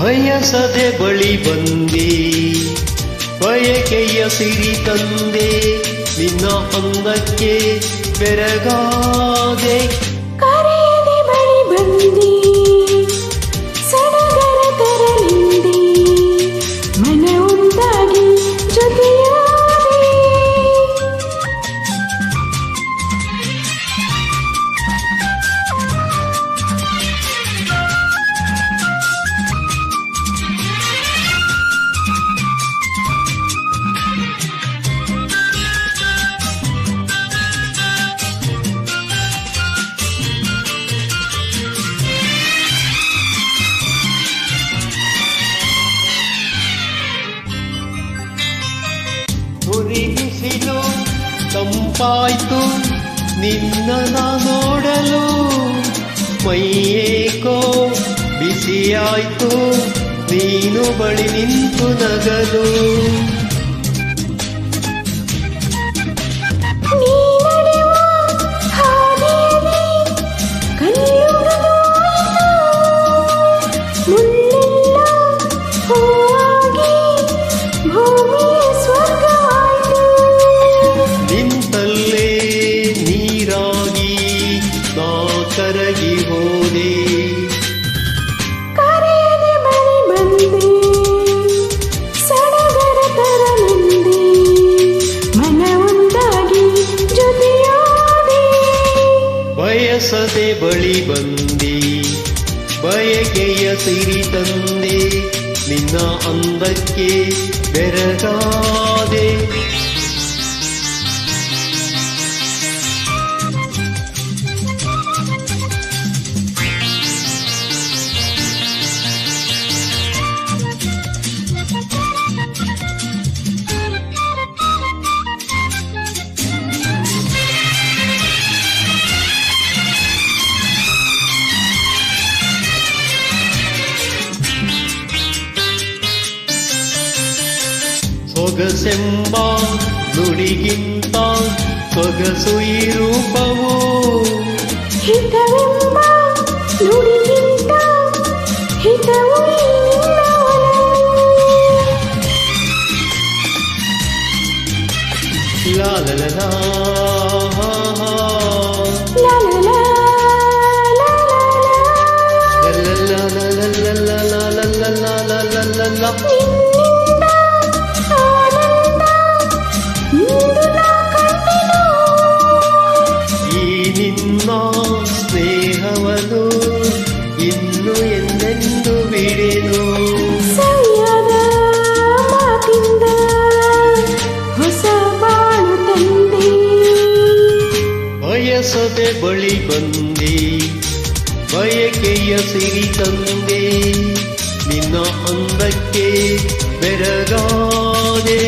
ಬಯಸದೆ ಬಳಿ ಬಂದಿ. ಬಯಕೆಯ ಸಿರಿ ತಂದೆ ನಿನ್ನ ಅಂದಕ್ಕೆ ಬೆರಗಾದೆ. ತಂಪಾಯ್ತು. ನಿನ್ನ ನೋಡಲು ಮೈಯೇಕೋ ಬಿಸಿಯಾಯ್ತು. ನೀನು ಬಳಿ ನಿಂತು ನಗಲು. ನೀ ಬಯಸದೆ ಬಳಿ ಬಂದಿ. ಬಯಕೆಯ ಸಿರಿ ತಂದೆ. ನಿನ್ನ ಅಂದಕ್ಕೆ ಬೆರಗಾದೆ. ಸೊಗಸೆಂಬ ನುಡಿಗಿಂತ ಸೊಗಸು ಈ ರೂಪವು ಹಿತವೆಂಬ ನುಡಿಗಿಂತ ಹಿತವು ಈ ನಿನ್ನ ಒಲವು. ಲಾ ಬಂದೆ ಬಯಕೆಯ ಸಿರಿ ತಂದೆ ನಿನ್ನ ಅಂದಕ್ಕೆ ಬೆರಗಾದೆ.